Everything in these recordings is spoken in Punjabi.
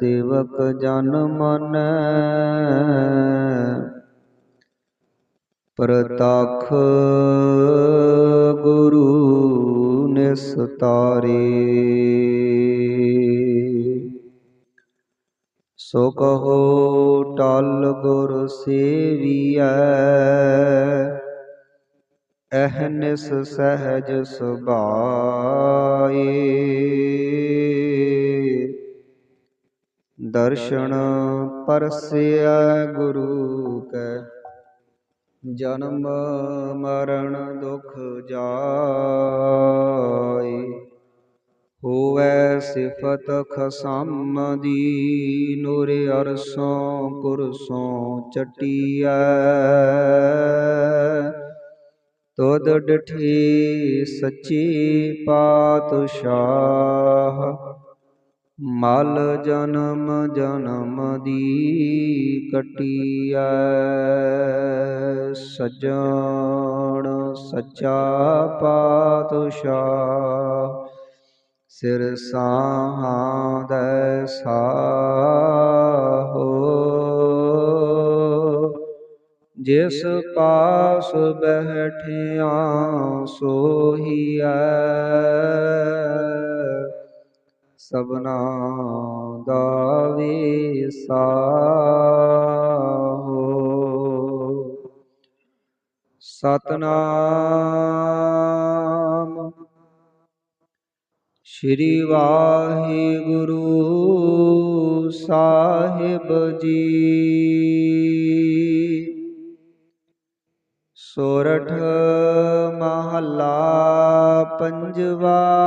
ਸੇਵਕ ਜਨ ਮਾਨੈ। ਪ੍ਰਤਖ ਗੁਰੂ ਨਿਸਤਾਰੇ ਸੋ ਕਹੋ ਟਲ ਗੁਰ ਸੇਵੀਐ ਅਹਨਿਸ ਸਹਿਜ ਸੁਭਾਏ। ਦਰਸ਼ਨ ਪਰਸਿਆ ਗੁਰੂ ਕੈ। ਜਨਮ ਮਰਨ ਦੁਖ ਜਾਏ, ਹੋਵੈ ਸਿਫਤ ਖਸਮ ਦੀ ਨੂਰ ਅਰਸੋਂ ਕੁਰਸੋਂ ਚਟੀਐ। ਤੁਧ ਡਠੀ ਸੱਚੀ ਪਾਤਸ਼ਾਹ ਮਲ ਜਨਮ ਜਨਮ ਦੀ ਕਟੀਐ, ਸਜਣ ਸੱਚਾ ਪਾਤਸ਼ਾਹ। ਸਿਰ ਸਾਹਾਂ ਦੈ ਸਾਹੋ, ਜਿਸ ਪਾਸ ਬਹਿਠਿਆ ਸੋਹੀਐ। ਸਬਨਾ ਦਾ ਵਿਸਾਹੋ ਸਤਨਾਮ। ਸ਼੍ਰੀ ਵਾਹਿਗੁਰੂ ਸਾਹਿਬ ਜੀ। ਸੋਰਠ ਮਹੱਲਾ ਪੰਜਵਾ।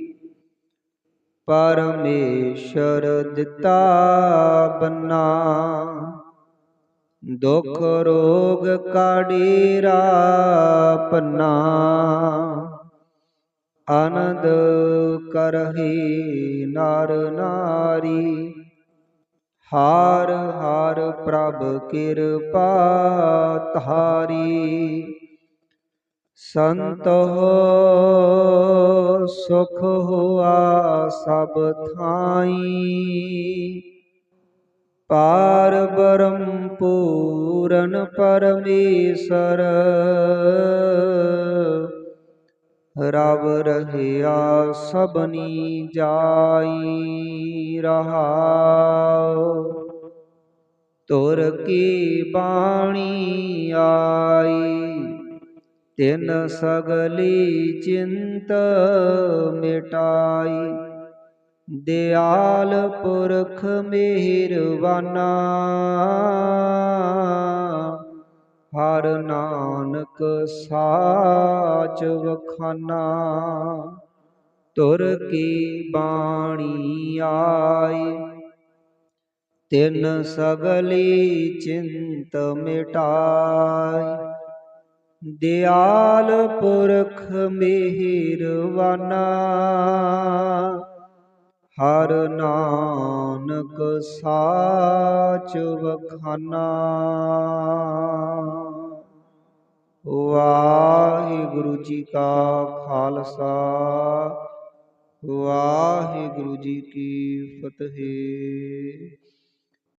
ਪਰਮੇਸ਼ਰ ਦਿੱਤਾ ਬੰਨਾ। ਦੁਖ ਰੋਗ ਕਾੜੀਰਾ ਪੰਨਾ। ਆਨੰਦ ਕਰਹੀ ਨਰ ਨਾਰੀ। ਹਾਰ ਹਾਰ ਪ੍ਰਭ ਕਿਰਪਾ ਧਾਰੀ। ਹੋ ਸੁਖ ਹੋ ਸਭ ਥਾਈ। ਪਾਰ ਬ੍ਰਹਮ ਪੂਰਨ ਪਰਮੇਸ਼ਰ, ਰਵ ਰਹਿਆ ਸਭਨੀ ਜਾਈ ਰਹਾਉ। ਤੁਰ ਕੀ ਬਾਣੀ ਆਈ, ਤਿਨ ਸਗਲੀ ਚਿੰਤ ਮਿਟਾਈ। ਦਿਆਲ ਪੁਰਖ ਮਿਹਰਵਾਨਾ ਹਰ ਨਾਨਕ ਸਾਚ ਵਖਾਨਾ। ਤੁਰ ਕੀ ਬਾਣੀ ਆਈ। ਤਿੰਨ ਸਗਲੀ ਚਿੰਤ ਮਿਟਾਈ। ਦਿਆਲ ਪੁਰਖ ਮਿਹਰਵਾਨਾ ਹਰ ਨਾਨਕ ਸਾਚ ਵਖਾਨਾ। ਵਾਹਿਗੁਰੂ ਜੀ ਕਾ ਖਾਲਸਾ ਵਾਹਿਗੁਰੂ ਜੀ ਕੀ ਫਤਿਹ।